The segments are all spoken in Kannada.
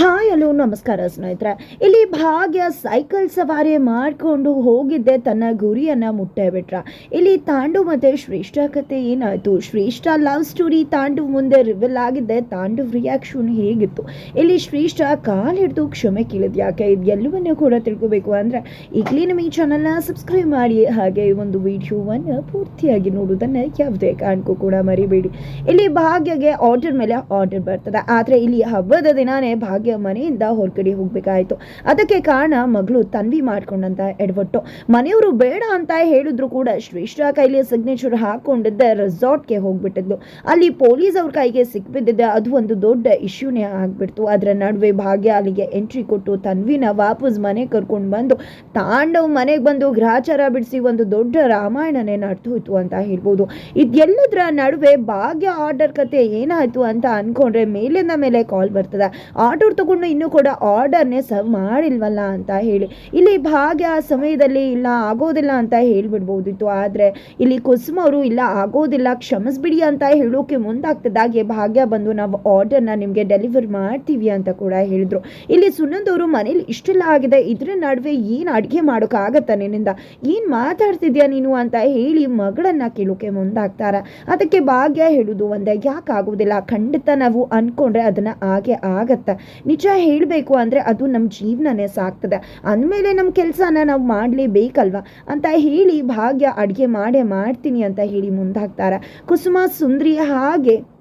ಹಾಯ್, ಹಲೋ, ನಮಸ್ಕಾರ ಸ್ನೇಹಿತರೆ. ಇಲ್ಲಿ ಭಾಗ್ಯ ಸೈಕಲ್ ಸವಾರಿ ಮಾಡಿಕೊಂಡು ಹೋಗಿದ್ದೆ ತನ್ನ ಗುರಿಯನ್ನು ಮುಟ್ಟೆ ಬಿಟ್ರ ಇಲ್ಲಿ ತಾಂಡು ಮತ್ತು ಶ್ರೇಷ್ಠ ಕತೆ ಏನಾಯಿತು? ಶ್ರೇಷ್ಠ ಲವ್ ಸ್ಟೋರಿ ತಾಂಡು ಮುಂದೆ ರಿವೆಲ್ ಆಗಿದ್ದೆ. ತಾಂಡು ರಿಯಾಕ್ಷನ್ ಹೇಗಿತ್ತು? ಇಲ್ಲಿ ಶ್ರೇಷ್ಠ ಕಾಲು ಹಿಡಿದು ಕ್ಷಮೆ ಕೇಳಿದ್ ಯಾಕೆ? ಇದು ಎಲ್ಲವನ್ನೂ ಕೂಡ ತಿಳ್ಕೋಬೇಕು ಅಂದರೆ ಈಗಲೇ ನಮ್ಮ ಈ ಚಾನಲ್ನ ಸಬ್ಸ್ಕ್ರೈಬ್ ಮಾಡಿ. ಹಾಗೆ ಈ ಒಂದು ವಿಡಿಯೋವನ್ನು ಪೂರ್ತಿಯಾಗಿ ನೋಡುವುದನ್ನು ಯಾವುದೇ ಕಾರಣಕ್ಕೂ ಕೂಡ ಮರಿಬೇಡಿ. ಇಲ್ಲಿ ಭಾಗ್ಯಗೆ ಆರ್ಡರ್ ಮೇಲೆ ಆರ್ಡರ್ ಬರ್ತದೆ. ಆದರೆ ಇಲ್ಲಿ ಹಬ್ಬದ ದಿನಾನೇ ಭಾಗ್ಯ ಮನೆಯಿಂದ ಹೊರಗಡೆ ಹೋಗ್ಬೇಕಾಯ್ತು. ಅದಕ್ಕೆ ಕಾರಣ ಮಗಳು ತನ್ವಿ ಮಾಡ್ಕೊಂಡಂತ ಎಡವಟ್ಟು. ಮನೆಯವರು ಬೇಡ ಅಂತ ಹೇಳಿದ್ರು ಕೂಡ ಶ್ರೇಷ್ಠ ಕೈಲಿ ಸಿಗ್ನೇಚರ್ ಹಾಕೊಂಡಿದ್ದೆ ರೆಸಾರ್ಟ್ಗೆ ಹೋಗ್ಬಿಟ್ಟಿದ್ಲು. ಅಲ್ಲಿ ಪೊಲೀಸ್ ಅವ್ರ ಕೈಗೆ ಸಿಕ್ಬಿದ್ದಿದ್ದೆ ಅದು ಒಂದು ದೊಡ್ಡ ಇಶ್ಯೂನೇ ಆಗ್ಬಿಡ್ತು. ಅದರ ನಡುವೆ ಭಾಗ್ಯ ಅಲ್ಲಿಗೆ ಎಂಟ್ರಿ ಕೊಟ್ಟು ತನ್ವಿನ ವಾಪಸ್ ಮನೆ ಕರ್ಕೊಂಡು ಬಂದು, ತಾಂಡವ್ ಮನೆಗೆ ಬಂದು ಗ್ರಹಚಾರ ಬಿಡಿಸಿ ಒಂದು ದೊಡ್ಡ ರಾಮಾಯಣನೇ ಹೋಯ್ತು ಅಂತ ಹೇಳ್ಬೋದು. ಇದೆಲ್ಲದರ ನಡುವೆ ಭಾಗ್ಯ ಆರ್ಡರ್ ಕತೆ ಏನಾಯ್ತು ಅಂತ ಅನ್ಕೊಂಡ್ರೆ ಮೇಲಿಂದ ಮೇಲೆ ಕಾಲ್ ಬರ್ತದೆ. ಆರ್ಡರ್ ತಗೊಂಡು ಇನ್ನೂ ಕೂಡ ಆರ್ಡರ್ನೇ ಸರ್ವ್ ಮಾಡಿಲ್ವಲ್ಲ ಅಂತ ಹೇಳಿ. ಇಲ್ಲಿ ಭಾಗ್ಯ ಆ ಸಮಯದಲ್ಲಿ ಇಲ್ಲ, ಆಗೋದಿಲ್ಲ ಅಂತ ಹೇಳಿಬಿಡ್ಬೋದಿತ್ತು. ಆದರೆ ಇಲ್ಲಿ ಕುಸುಮ ಅವರು, ಇಲ್ಲ, ಆಗೋದಿಲ್ಲ, ಕ್ಷಮಿಸ್ಬಿಡಿ ಅಂತ ಹೇಳೋಕೆ ಮುಂದಾಗ್ತದಾಗೆ ಭಾಗ್ಯ ಬಂದು ನಾವು ಆರ್ಡರ್ನ ನಿಮಗೆ ಡೆಲಿವರ್ ಮಾಡ್ತೀವಿ ಅಂತ ಕೂಡ ಹೇಳಿದರು. ಇಲ್ಲಿ ಸುನಂದವರು ಮನೇಲಿ ಇಷ್ಟೆಲ್ಲ ಆಗಿದೆ, ಇದರ ನಡುವೆ ಏನು ಅಡುಗೆ ಮಾಡೋಕ್ಕಾಗತ್ತ ನಿನ್ನಿಂದ? ಏನು ಮಾತಾಡ್ತಿದ್ಯಾ ನೀನು ಅಂತ ಹೇಳಿ ಮಗಳನ್ನು ಕೇಳೋಕೆ ಮುಂದಾಗ್ತಾರೆ. ಅದಕ್ಕೆ ಭಾಗ್ಯ ಹೇಳೋದು ಒಂದೇ, ಯಾಕೆ ಆಗೋದಿಲ್ಲ? ಖಂಡಿತ ನಾವು ಅಂದ್ಕೊಂಡ್ರೆ ಅದನ್ನು ಹಾಗೆ ಆಗತ್ತೆ. ನಿಜ ಹೇಳಬೇಕು ಅಂದರೆ ಅದು ನಮ್ಮ ಜೀವನನೇ ಸಾಕ್ತದೆ. ಅಂದಮೇಲೆ ನಮ್ಮ ಕೆಲಸನ ನಾವು ಮಾಡಲೇಬೇಕಲ್ವ? ಅಂತ ಹೇಳಿ ಭಾಗ್ಯ ಅಡುಗೆ ಮಾಡೇ ಮಾಡ್ತೀನಿ ಅಂತ ಹೇಳಿ ಮುಂದಾಗ್ತಾರೆ. ಕುಸುಮ, ಸುಂದರಿ ಹಾಗೆ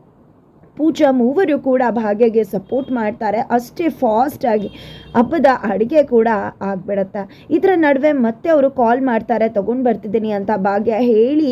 ಪೂಜಾ ಮೂವರು ಕೂಡ ಭಾಗ್ಯಗೆ ಸಪೋರ್ಟ್ ಮಾಡ್ತಾರೆ. ಅಷ್ಟೇ ಫಾಸ್ಟಾಗಿ ಹಬ್ಬದ ಅಡುಗೆ ಕೂಡ ಆಗ್ಬಿಡತ್ತೆ. ಇದರ ನಡುವೆ ಮತ್ತೆ ಅವರು ಕಾಲ್ ಮಾಡ್ತಾರೆ, ತಗೊಂಡು ಬರ್ತಿದ್ದೀನಿ ಅಂತ ಭಾಗ್ಯ ಹೇಳಿ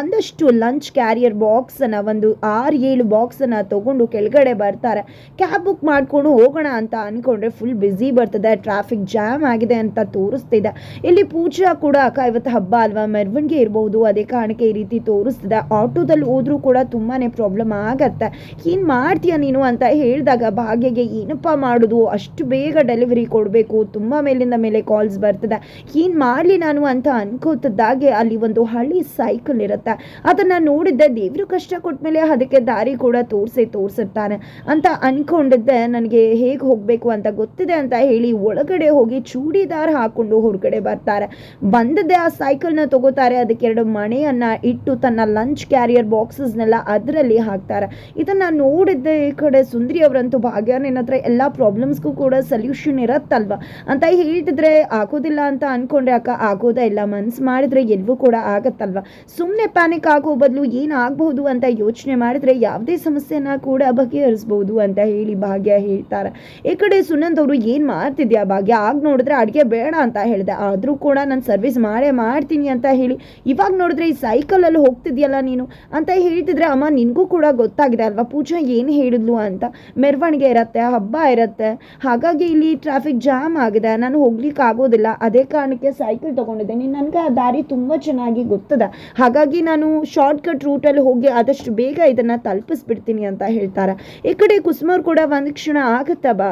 ಒಂದಷ್ಟು ಲಂಚ್ ಕ್ಯಾರಿಯರ್ ಬಾಕ್ಸನ್ನು ಒಂದು ಆರು ಏಳು ಬಾಕ್ಸನ್ನು ತೊಗೊಂಡು ಕೆಳಗಡೆ ಬರ್ತಾರೆ. ಕ್ಯಾಬ್ ಬುಕ್ ಮಾಡಿಕೊಂಡು ಹೋಗೋಣ ಅಂತ ಅಂದ್ಕೊಂಡ್ರೆ ಫುಲ್ ಬ್ಯುಸಿ ಬರ್ತದೆ. ಟ್ರಾಫಿಕ್ ಜಾಮ್ ಆಗಿದೆ ಅಂತ ತೋರಿಸ್ತಿದೆ. ಇಲ್ಲಿ ಪೂಜಾ ಕೂಡ ಅಕ್ಕ, ಇವತ್ತು ಹಬ್ಬ ಅಲ್ವಾ? ಮೆರವಣಿಗೆ ಇರ್ಬೋದು, ಅದೇ ಕಾರಣಕ್ಕೆ ಈ ರೀತಿ ತೋರಿಸ್ತಿದೆ. ಆಟೋದಲ್ಲಿ ಹೋದ್ರೂ ಕೂಡ ತುಂಬಾ ಪ್ರಾಬ್ಲಮ್ ಆಗತ್ತೆ. ಏನು ಮಾಡ್ತೀಯ ನೀನು ಅಂತ ಹೇಳಿದಾಗ ಭಾಗ್ಯಗೆ ಏನಪ್ಪ ಮಾಡೋದು? ಅಷ್ಟು ಬೇಗ ಡೆಲಿವರಿ ಕೊಡಬೇಕು. ತುಂಬ ಮೇಲಿಂದ ಮೇಲೆ ಕಾಲ್ಸ್ ಬರ್ತದೆ. ಏನು ಮಾಡಲಿ ನಾನು ಅಂತ ಅನ್ಕೋತದ್ದಾಗೆ ಅಲ್ಲಿ ಒಂದು ಹಳ್ಳಿ ಸೈಕಲ್ ಇರುತ್ತೆ. ಅದನ್ನು ನೋಡಿದ್ದೆ ದೇವರು ಕಷ್ಟ ಕೊಟ್ಮೇಲೆ ಅದಕ್ಕೆ ದಾರಿ ಕೂಡ ತೋರಿಸಿ ತೋರಿಸಿರ್ತಾನೆ. ಅಂತ ಅನ್ಕೊಂಡಿದ್ದೆ ನನಗೆ ಹೇಗೆ ಹೋಗಬೇಕು ಅಂತ ಗೊತ್ತಿದೆ ಅಂತ ಹೇಳಿ ಒಳಗಡೆ ಹೋಗಿ ಚೂಡಿದಾರ್ ಹಾಕೊಂಡು ಹೊರಗಡೆ ಬರ್ತಾರೆ. ಬಂದದ್ದೇ ಆ ಸೈಕಲ್ನ ತಗೋತಾರೆ. ಅದಕ್ಕೆ ಎರಡು ಮಣೆಯನ್ನು ಇಟ್ಟು ತನ್ನ ಲಂಚ್ ಕ್ಯಾರಿಯರ್ ಬಾಕ್ಸಸ್ನೆಲ್ಲ ಅದರಲ್ಲಿ ಹಾಕ್ತಾರೆ. ಇದನ್ನ ನೋಡಿದ್ದೆ ಈ ಕಡೆ ಸುಂದರಿ ಅವರಂತೂ ಭಾಗ್ಯ ನಿನ್ನ ಹತ್ರ ಎಲ್ಲ ಪ್ರಾಬ್ಲಮ್ಸ್ಗೂ ಕೂಡ ಸೊಲ್ಯೂಷನ್ ಇರತ್ತಲ್ವ? ಅಂತ ಹೇಳ್ತಿದ್ರೆ ಆಗೋದಿಲ್ಲ ಅಂತ ಅನ್ಕೊಂಡ್ರೆ ಅಕ್ಕ, ಆಗೋದೇ ಇಲ್ಲ. ಮನ್ಸು ಮಾಡಿದ್ರೆ ಎಲ್ಲವೂ ಕೂಡ ಆಗತ್ತಲ್ವ? ಸುಮ್ಮನೆ ಪ್ಯಾನಿಕ್ ಆಗೋ ಬದಲು ಏನಾಗಬಹುದು ಅಂತ ಯೋಚನೆ ಮಾಡಿದ್ರೆ ಯಾವುದೇ ಸಮಸ್ಯೆನ ಕೂಡ ಬಗೆಹರಿಸ್ಬೋದು ಅಂತ ಹೇಳಿ ಭಾಗ್ಯ ಹೇಳ್ತಾರೆ. ಈ ಕಡೆ ಸುನಂದ್ ಅವರು ಏನು ಮಾಡ್ತಿದ್ಯಾ ಭಾಗ್ಯ? ಆಗ ನೋಡಿದ್ರೆ ಅಡುಗೆ ಬೇಡ ಅಂತ ಹೇಳಿದೆ. ಆದರೂ ಕೂಡ ನಾನು ಸರ್ವಿಸ್ ಮಾಡೇ ಮಾಡ್ತೀನಿ ಅಂತ ಹೇಳಿ. ಇವಾಗ ನೋಡಿದ್ರೆ ಈ ಸೈಕಲಲ್ಲಿ ಹೋಗ್ತಿದ್ಯಲ್ಲ ನೀನು? ಅಂತ ಹೇಳ್ತಿದ್ರೆ ಅಮ್ಮ, ನಿನಗೂ ಕೂಡ ಗೊತ್ತಾಗಿದೆ ಅಲ್ವಾ? ಪೂಜಾ ಏನು ಹೇಳಿದ್ಲು ಅಂತ. ಮೆರವಣಿಗೆ ಇರುತ್ತೆ, ಹಬ್ಬ ಇರುತ್ತೆ. ಹಾಗಾಗಿ ಇಲ್ಲಿ ಟ್ರಾಫಿಕ್ ಜಾಮ್ ಆಗಿದೆ. ನಾನು ಹೋಗ್ಲಿಕ್ಕೆ ಆಗೋದಿಲ್ಲ. ಅದೇ ಕಾರಣಕ್ಕೆ ಸೈಕಲ್ ತೊಗೊಂಡಿದ್ದೀನಿ ನನಗೆ ಆ ದಾರಿ ತುಂಬ ಚೆನ್ನಾಗಿ ಗೊತ್ತದ. ಹಾಗಾಗಿ ನಾನು ಶಾರ್ಟ್ಕಟ್ ರೂಟಲ್ಲಿ ಹೋಗಿ ಆದಷ್ಟು ಬೇಗ ಇದನ್ನು ತಲುಪಿಸ್ಬಿಡ್ತೀನಿ ಅಂತ ಹೇಳ್ತಾರೆ. ಈ ಕಡೆ ಕುಸುಮವ್ರು ಕೂಡ ಒಂದು ಕ್ಷಣ, ಆಗತ್ತ ಬಾ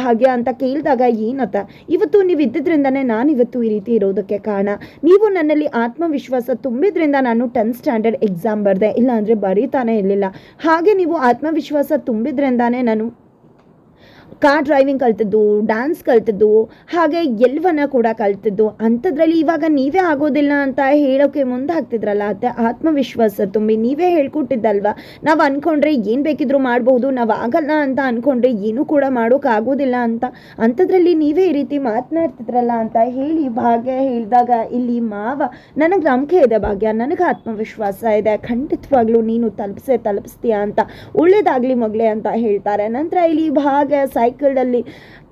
ಭಾಗ್ಯ ಅಂತ ಕೇಳಿದಾಗ, ಏನತ್ತ? ಇವತ್ತು ನೀವು ಇದ್ದಿದ್ರಿಂದನೇ ನಾನು ಇವತ್ತು ಈ ರೀತಿ ಇರೋದಕ್ಕೆ ಕಾರಣ. ನೀವು ನನ್ನಲ್ಲಿ ಆತ್ಮವಿಶ್ವಾಸ ತುಂಬಿದ್ರಿಂದ ನಾನು ಟೆಂತ್ ಸ್ಟ್ಯಾಂಡರ್ಡ್ ಎಕ್ಸಾಮ್ ಬರೆದೆ. ಇಲ್ಲಾಂದರೆ ಬರೀತಾನೆ ಇರಲಿಲ್ಲ. ಹಾಗೆ ಆತ್ಮವಿಶ್ವಾಸ ತುಂಬಿದ್ರಿಂದಾನೇ ನಾನು ಕಾರ್ ಡ್ರೈವಿಂಗ್ ಕಲ್ತಿದ್ದು ಡ್ಯಾನ್ಸ್ ಕಲ್ತಿದ್ದು, ಹಾಗೆ ಎಲ್ಲವನ್ನ ಕೂಡ ಕಲ್ತಿದ್ದು. ಅಂಥದ್ರಲ್ಲಿ ಇವಾಗ ನೀವೇ ಆಗೋದಿಲ್ಲ ಅಂತ ಹೇಳೋಕ್ಕೆ ಮುಂದಾಗ್ತಿದ್ರಲ್ಲ ಅತ್ತೆ ಆತ್ಮವಿಶ್ವಾಸ ತುಂಬಿ ನೀವೇ ಹೇಳ್ಕೊಟ್ಟಿದ್ದಲ್ವ? ನಾವು ಅಂದ್ಕೊಂಡ್ರೆ ಏನು ಬೇಕಿದ್ರೂ ಮಾಡ್ಬೋದು, ನಾವು ಆಗಲ್ಲ ಅಂತ ಅಂದ್ಕೊಂಡ್ರೆ ಏನೂ ಕೂಡ ಮಾಡೋಕ್ಕಾಗೋದಿಲ್ಲ ಅಂತ. ಅಂಥದ್ರಲ್ಲಿ ನೀವೇ ಈ ರೀತಿ ಮಾತನಾಡ್ತಿದ್ರಲ್ಲ ಅಂತ ಹೇಳಿ ಭಾಗ್ಯ ಹೇಳಿದಾಗ ಇಲ್ಲಿ ಮಾವ, ನನಗೆ ನಂಬಿಕೆ ಇದೆ ಭಾಗ್ಯ, ನನಗೆ ಆತ್ಮವಿಶ್ವಾಸ ಇದೆ, ಖಂಡಿತವಾಗ್ಲೂ ನೀನು ತಲುಪಿಸೇ ತಲುಪಿಸ್ತೀಯ ಅಂತ, ಒಳ್ಳೇದಾಗಲಿ ಮಗಳೇ ಅಂತ ಹೇಳ್ತಾರೆ. ನಂತರ ಇಲ್ಲಿ ಭಾಗ್ಯ ಸೈಕಲಲ್ಲಿ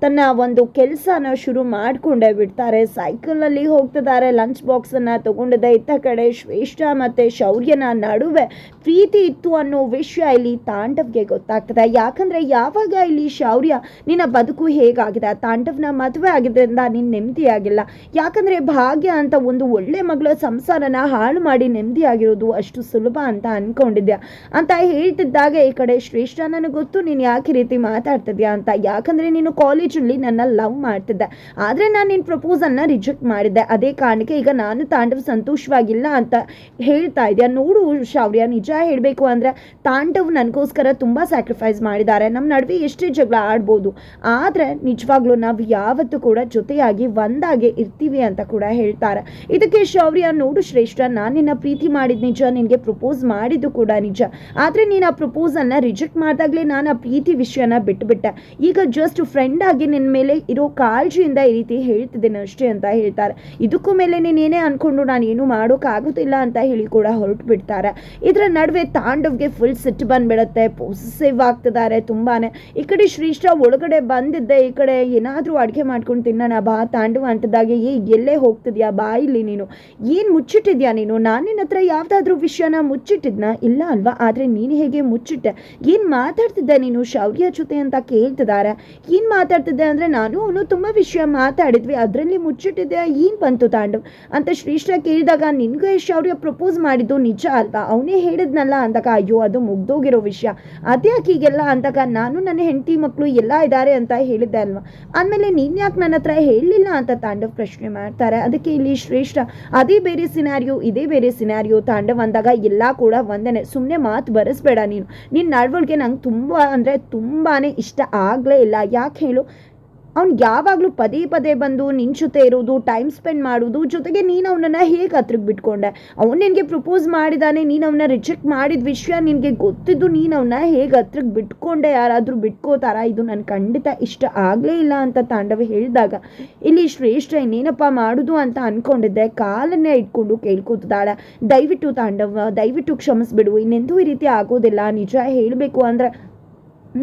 ತನ್ನ ಒಂದು ಕೆಲಸನ ಶುರು ಮಾಡಿಕೊಂಡೇ ಬಿಡ್ತಾರೆ. ಸೈಕಲಲ್ಲಿ ಹೋಗ್ತಿದ್ದಾರೆ. ಲಂಚ್ ಬಾಕ್ಸನ್ನು ತಗೊಂಡಿದ್ದೆ ಇತ್ತ ಕಡೆ ಶ್ರೇಷ್ಠ ಮತ್ತು ಶೌರ್ಯನ ನಡುವೆ ಪ್ರೀತಿ ಇತ್ತು ಅನ್ನೋ ವಿಷಯ ಇಲ್ಲಿ ತಾಂಡವ್ಗೆ ಗೊತ್ತಾಗ್ತದೆ. ಯಾಕಂದರೆ ಯಾವಾಗ ಇಲ್ಲಿ ಶೌರ್ಯ, ನಿನ್ನ ಬದುಕು ಹೇಗಾಗಿದೆ? ತಾಂಡವ್ನ ಮದುವೆ ಆಗಿದ್ದರಿಂದ ನೀನು ನೆಮ್ಮದಿಯಾಗಿಲ್ಲ. ಯಾಕಂದರೆ ಭಾಗ್ಯ ಅಂತ ಒಂದು ಒಳ್ಳೆ ಮಗಳ ಸಂಸಾರನ ಹಾಳು ಮಾಡಿ ನೆಮ್ಮದಿಯಾಗಿರೋದು ಅಷ್ಟು ಸುಲಭ ಅಂತ ಅನ್ಕೊಂಡಿದ್ಯಾ? ಅಂತ ಹೇಳ್ತಿದ್ದಾಗ ಈ ಕಡೆ ಶ್ರೇಷ್ಠ, ನನಗೆ ಗೊತ್ತು ನೀನು ಯಾಕೆ ರೀತಿ ಮಾತಾಡ್ತಿದ್ಯಾ ಅಂತ. ಯಾಕಂದರೆ ನೀನು ಕಾಲೇಜ್ ಕಾಲೇಜಲ್ಲಿ ನನ್ನ ಲವ್ ಮಾಡ್ತಿದ್ದೆ. ಆದರೆ ನಾನು ನಿನ್ನ ಪ್ರಪೋಸಲ್ನ ರಿಜೆಕ್ಟ್ ಮಾಡಿದ್ದೆ. ಅದೇ ಕಾರಣಕ್ಕೆ ಈಗ ನಾನು ತಾಂಡವ್ ಸಂತೋಷವಾಗಿಲ್ಲ ಅಂತ ಹೇಳ್ತಾ ಇದೆಯಾ? ನೋಡು ಶೌರ್ಯ ನಿಜ ಹೇಳಬೇಕು ಅಂದರೆ ತಾಂಡವ್ ನನಗೋಸ್ಕರ ತುಂಬ ಸ್ಯಾಕ್ರಿಫೈಸ್ ಮಾಡಿದ್ದಾರೆ. ನಮ್ಮ ನಡುವೆ ಎಷ್ಟೇ ಜಗಳ ಆಡ್ಬೋದು. ಆದರೆ ನಿಜವಾಗ್ಲೂ ನಾವು ಯಾವತ್ತೂ ಕೂಡ ಜೊತೆಯಾಗಿ ಒಂದಾಗೆ ಇರ್ತೀವಿ ಅಂತ ಕೂಡ ಹೇಳ್ತಾರೆ. ಇದಕ್ಕೆ ಶೌರ್ಯ ನೋಡು ಶ್ರೇಷ್ಠ, ನಾನು ನಿನ್ನ ಪ್ರೀತಿ ಮಾಡಿದ ನಿಜ, ನಿನಗೆ ಪ್ರಪೋಸ್ ಮಾಡಿದ್ದು ಕೂಡ ನಿಜ. ಆದರೆ ನೀನು ಆ ಪ್ರಪೋಸಲ್ನ ರಿಜೆಕ್ಟ್ ಮಾಡಿದಾಗಲೇ ನಾನು ಆ ಪ್ರೀತಿ ವಿಷಯನ ಬಿಟ್ಟುಬಿಟ್ಟೆ ಈಗ ಜಸ್ಟ್ ಫ್ರೆಂಡ್ ಆಗಿ ನಿನ್ನ ಮೇಲೆ ಇರೋ ಕಾಳಜಿಯಿಂದ ಈ ರೀತಿ ಹೇಳ್ತಿದ್ದೇನೆ ಅಷ್ಟೇ ಅಂತ ಹೇಳ್ತಾರೆ. ಇದಕ್ಕೂ ಮೇಲೆ ನೀನೇನೇ ಅಂದ್ಕೊಂಡು ನಾನು ಏನು ಮಾಡೋಕ್ಕಾಗೋದಿಲ್ಲ ಅಂತ ಹೇಳಿ ಕೂಡ ಹೊರಟು ಬಿಡ್ತಾರೆ ಇದರ ನಡುವೆ ತಾಂಡವ್ಗೆ ಫುಲ್ ಸಿಟ್ಟು ಬಂದ್ಬಿಡುತ್ತೆ ಪೊಸೆಸಿವ್ ಆಗ್ತಿದ್ದಾರೆ ತುಂಬಾ ಈ ಕಡೆ ಶ್ರೀಷ್ಠ ಒಳಗಡೆ ಬಂದಿದ್ದೆ, ಈ ಕಡೆ ಏನಾದರೂ ಅಡುಗೆ ಮಾಡ್ಕೊಂಡು ತಿನ್ನೋಣ ಬಾ ತಾಂಡವ ಅಂತದಾಗೆ ಏ ಎಲ್ಲೇ ಹೋಗ್ತಿದ್ಯಾ? ಬಾ ಇಲ್ಲಿ ನೀನು. ಏನು ಮುಚ್ಚಿಟ್ಟಿದ್ಯಾ ನೀನು? ನಾನು ನಿನ್ನ ಹತ್ರ ಯಾವುದಾದ್ರೂ ವಿಷಯನ ಮುಚ್ಚಿಟ್ಟಿದ್ನ? ಇಲ್ಲ ಅಲ್ವಾ? ಆದರೆ ನೀನು ಹೇಗೆ ಮುಚ್ಚಿಟ್ಟೆ? ಏನು ಮಾತಾಡ್ತಿದ್ದೆ ನೀನು? ಶೌರ್ಯ ಜೊತೆ ಅಂತ ಕೇಳ್ತಿದ್ದಾರೆ ಏನು ಮಾತಾಡ್ತಿದ್ದೆ ಅಂದರೆ ನಾನು ಅವನು ತುಂಬ ವಿಷಯ ಮಾತಾಡಿದ್ವಿ. ಅದರಲ್ಲಿ ಮುಚ್ಚಿಟ್ಟಿದ್ದೆ. ಏನು ಬಂತು ತಾಂಡವ್ ಅಂತ ಶ್ರೀಷ್ಠ ಕೇಳಿದಾಗ, ನಿನಗೂ ಎಷ್ಟು ಅವ್ರಿಗೆ ಪ್ರಪೋಸ್ ಮಾಡಿದ್ದು ನಿಜ ಅಲ್ವಾ? ಅವನೇ ಹೇಳಿದ್ನಲ್ಲ ಅಂದಾಗ, ಅಯ್ಯೋ, ಅದು ಮುಗ್ದೋಗಿರೋ ವಿಷಯ. ಅದ್ಯಾಕೆ ಹೀಗೆಲ್ಲ ಅಂದಾಗ, ನಾನು ನನ್ನ ಹೆಂಡತಿ ಮಕ್ಕಳು ಎಲ್ಲ ಇದ್ದಾರೆ ಅಂತ ಹೇಳಿದ್ದೆ ಅಲ್ವಾ? ಆಮೇಲೆ ನೀನು ಯಾಕೆ ನನ್ನ ಹತ್ರ ಹೇಳಲಿಲ್ಲ ಅಂತ ತಾಂಡವ್ ಪ್ರಶ್ನೆ ಮಾಡ್ತಾರೆ. ಅದಕ್ಕೆ ಇಲ್ಲಿ ಶ್ರೇಷ್ಠ ಅದೇ ಬೇರೆ ಸಿನಾರಿಯೋ ಇದೇ ಬೇರೆ ಸಿನಾರಿಯೋ ತಾಂಡವ್ ಅಂದಾಗ, ಎಲ್ಲ ಕೂಡ ಒಂದೇನೆ. ಸುಮ್ಮನೆ ಮಾತು ಬರೆಸ್ಬೇಡ ನೀನು. ನಿನ್ನ ನಡವಳಿಕೆ ನಂಗೆ ತುಂಬ ಅಂದರೆ ತುಂಬಾ ಇಷ್ಟ ಆಗಲೇ ಇಲ್ಲ, ಯಾಕೆ ಹೇಳು? ಅವ್ನು ಯಾವಾಗಲೂ ಪದೇ ಪದೇ ಬಂದು ನಿನ್ನ ಇರೋದು ಟೈಮ್ ಸ್ಪೆಂಡ್ ಮಾಡೋದು, ಜೊತೆಗೆ ನೀನು ಅವನನ್ನು ಹೇಗೆ ಹತ್ರಕ್ಕೆ ಬಿಟ್ಕೊಂಡೆ? ಅವ್ನು ನಿನಗೆ ಪ್ರಪೋಸ್ ಮಾಡಿದಾನೆ, ನೀನು ಅವನ್ನ ರಿಜೆಕ್ಟ್ ಮಾಡಿದ ವಿಷಯ ನಿನಗೆ ಗೊತ್ತಿದ್ದು ನೀನು ಅವನ್ನ ಹೇಗೆ ಹತ್ರಕ್ಕೆ ಬಿಟ್ಕೊಂಡೆ? ಯಾರಾದರೂ ಬಿಟ್ಕೋತಾರ? ಇದು ನನಗೆ ಖಂಡಿತ ಇಷ್ಟ ಆಗಲೇ ಇಲ್ಲ ಅಂತ ತಾಂಡವ ಹೇಳಿದಾಗ, ಇಲ್ಲಿ ಶ್ರೇಷ್ಠ ಇನ್ನೇನಪ್ಪ ಮಾಡೋದು ಅಂತ ಅಂದ್ಕೊಂಡಿದ್ದೆ ಕಾಲನ್ನೇ ಇಟ್ಕೊಂಡು ಕೇಳ್ಕೊತಾಳೆ ದಯವಿಟ್ಟು ತಾಂಡವ, ದಯವಿಟ್ಟು ಕ್ಷಮಿಸ್ಬಿಡು, ಇನ್ನೆಂದೂ ಈ ರೀತಿ ಆಗೋದಿಲ್ಲ. ನಿಜ ಹೇಳಬೇಕು ಅಂದರೆ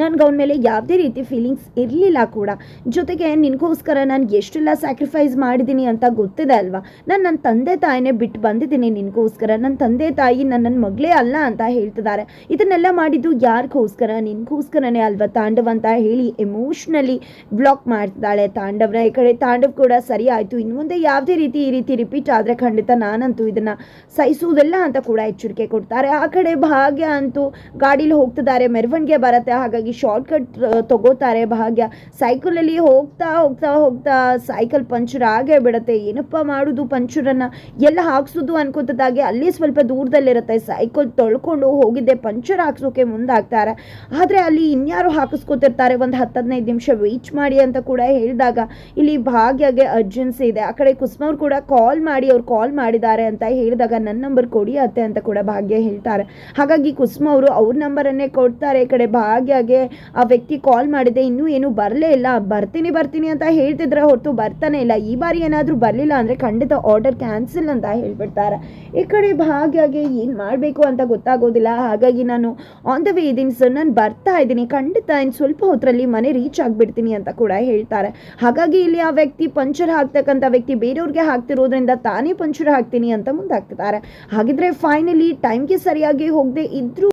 ನನಗೆ ಅವನ ಮೇಲೆ ಯಾವುದೇ ರೀತಿ ಫೀಲಿಂಗ್ಸ್ ಇರಲಿಲ್ಲ ಕೂಡ. ಜೊತೆಗೆ ನಿನಗೋಸ್ಕರ ನಾನು ಎಷ್ಟೆಲ್ಲ ಸ್ಯಾಕ್ರಿಫೈಸ್ ಮಾಡಿದ್ದೀನಿ ಅಂತ ಗೊತ್ತಿದೆ ಅಲ್ವಾ? ನಾನು ನನ್ನ ತಂದೆ ತಾಯಿನೇ ಬಿಟ್ಟು ಬಂದಿದ್ದೀನಿ ನಿನಗೋಸ್ಕರ. ನನ್ನ ತಂದೆ ತಾಯಿ ನನ್ನ ಮಗಳೇ ಅಲ್ಲ ಅಂತ ಹೇಳ್ತಿದ್ದಾರೆ. ಇದನ್ನೆಲ್ಲ ಮಾಡಿದ್ದು ಯಾರಿಗೋಸ್ಕರ? ನಿನಗೋಸ್ಕರನೇ ಅಲ್ವಾ ತಾಂಡವ್ ಅಂತ ಹೇಳಿ ಎಮೋಷ್ನಲಿ ಬ್ಲಾಕ್ ಮಾಡ್ತಿದ್ದಾಳೆ ತಾಂಡವ್ನ ಈ ಕಡೆ ತಾಂಡವ್ ಕೂಡ ಸರಿ ಆಯಿತು. ಇನ್ನು ಮುಂದೆ ಯಾವುದೇ ರೀತಿ ಈ ರೀತಿ ರಿಪೀಟ್ ಆದರೆ ಖಂಡಿತ ನಾನಂತೂ ಇದನ್ನು ಸಹಿಸುವುದಿಲ್ಲ ಅಂತ ಕೂಡ ಎಚ್ಚರಿಕೆ ಕೊಡ್ತಾರೆ. ಆ ಕಡೆ ಭಾಗ್ಯ ಅಂತೂ ಗಾಡೀಲಿ ಹೋಗ್ತಿದ್ದಾರೆ. ಮೆರವಣಿಗೆ ಬರುತ್ತೆ. ಹಾಗಾಗಿ ಶಾರ್ಟ್ ಕಟ್ ತಗೋತಾರೆ ಭಾಗ್ಯ. ಸೈಕಲಲ್ಲಿ ಹೋಗ್ತಾ ಹೋಗ್ತಾ ಹೋಗ್ತಾ ಸೈಕಲ್ ಪಂಚರ್ ಆಗೇ ಬಿಡುತ್ತೆ. ಏನಪ್ಪ ಮಾಡೋದು ಪಂಚರನ್ನು ಎಲ್ಲ ಹಾಕ್ಸೋದು ಅನ್ಕೋತದಾಗೆ ಅಲ್ಲಿ ಸ್ವಲ್ಪ ದೂರದಲ್ಲಿರುತ್ತೆ. ಸೈಕಲ್ ತೊಳ್ಕೊಂಡು ಹೋಗಿದ್ದೆ ಪಂಚರ್ ಹಾಕ್ಸೋಕೆ ಮುಂದಾಗ್ತಾರೆ. ಆದರೆ ಅಲ್ಲಿ ಇನ್ಯಾರು ಹಾಕಿಸ್ಕೊತಿರ್ತಾರೆ. ಒಂದು ಹತ್ತು ಹದಿನೈದು ನಿಮಿಷ ವೆಯ್ಟ್ ಮಾಡಿ ಅಂತ ಕೂಡ ಹೇಳಿದಾಗ ಇಲ್ಲಿ ಭಾಗ್ಯಗೆ ಅರ್ಜೆನ್ಸಿ ಇದೆ. ಆ ಕಡೆ ಕುಸ್ಮವ್ರು ಕೂಡ ಕಾಲ್ ಮಾಡಿ, ಅವ್ರು ಕಾಲ್ ಮಾಡಿದ್ದಾರೆ ಅಂತ ಹೇಳಿದಾಗ ನನ್ನ ನಂಬರ್ ಕೊಡಿ ಅತ್ತೆ ಅಂತ ಕೂಡ ಭಾಗ್ಯ ಹೇಳ್ತಾರೆ. ಹಾಗಾಗಿ ಕುಸುಮ ಅವರು ಅವ್ರ ನಂಬರನ್ನೇ ಕೊಡ್ತಾರೆ ಈ ಕಡೆ ಭಾಗ್ಯಗೆ. ಆ ವ್ಯಕ್ತಿ ಕಾಲ್ ಮಾಡಿದೆ, ಇನ್ನೂ ಏನು ಬರಲೇ ಇಲ್ಲ, ಬರ್ತೀನಿ ಬರ್ತೀನಿ ಅಂತ ಹೇಳ್ತಿದ್ರೆ ಹೊರತು ಬರ್ತಾನೆ ಇಲ್ಲ. ಈ ಬಾರಿ ಏನಾದರೂ ಬರಲಿಲ್ಲ ಅಂದರೆ ಖಂಡಿತ ಆರ್ಡರ್ ಕ್ಯಾನ್ಸಲ್ ಅಂತ ಹೇಳ್ಬಿಡ್ತಾರೆ. ಈ ಕಡೆ ಭಾಗ್ಯಗೆ ಏನು ಮಾಡಬೇಕು ಅಂತ ಗೊತ್ತಾಗೋದಿಲ್ಲ. ಹಾಗಾಗಿ ನಾನು ಆನ್ ದ ವೇ ಇದ್ದೀನಿ ಸರ್ ನಾನು ಬರ್ತಾ ಇದ್ದೀನಿ. ಖಂಡಿತ ಇನ್ನು ಸ್ವಲ್ಪ ಹೊತ್ತರಲ್ಲಿ ಮನೆ ರೀಚ್ ಆಗಿಬಿಡ್ತೀನಿ ಅಂತ ಕೂಡ ಹೇಳ್ತಾರೆ. ಹಾಗಾಗಿ ಇಲ್ಲಿ ಆ ವ್ಯಕ್ತಿ ಪಂಚರ್ ಹಾಕ್ತಕ್ಕಂಥ ವ್ಯಕ್ತಿ ಬೇರೆಯವ್ರಿಗೆ ಹಾಕ್ತಿರೋದ್ರಿಂದ ತಾನೇ ಪಂಚರ್ ಹಾಕ್ತೀನಿ ಅಂತ ಮುಂದಾಗ್ತಿದ್ದಾರೆ. ಹಾಗಿದ್ರೆ ಫೈನಲಿ ಟೈಮ್ಗೆ ಸರಿಯಾಗಿ ಹೋಗದೆ ಇದ್ರೂ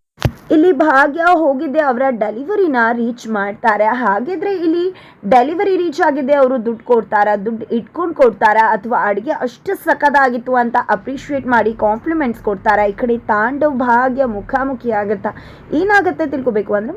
ಇಲ್ಲಿ ಭಾಗ್ಯ ಹೋಗಿದ್ದೆ ಅವರ ಡೆಲಿವರಿನ ರೀಚ್ ಮಾಡ್ತಾರೆ. ಹಾಗಿದ್ರೆ ಇಲ್ಲಿ ಡೆಲಿವರಿ ರೀಚ್ ಆಗಿದೆ, ಅವರು ದುಡ್ಡು ಕೊಡ್ತಾರಾ, ದುಡ್ಡು ಇಟ್ಕೊಂಡು ಕೊಡ್ತಾರಾ, ಅಥವಾ ಅಡುಗೆ ಅಷ್ಟು ಸಖದಾಗಿತ್ತು ಅಂತ ಅಪ್ರಿಷಿಯೇಟ್ ಮಾಡಿ ಕಾಂಪ್ಲಿಮೆಂಟ್ಸ್ ಕೊಡ್ತಾರಾ? ಈ ಕಡೆ ತಾಂಡವ್ ಭಾಗ್ಯ ಮುಖಾಮುಖಿ ಆಗುತ್ತಾ ಏನಾಗುತ್ತೆ ತಿಳ್ಕೊಬೇಕು ಅಂದ್ರೆ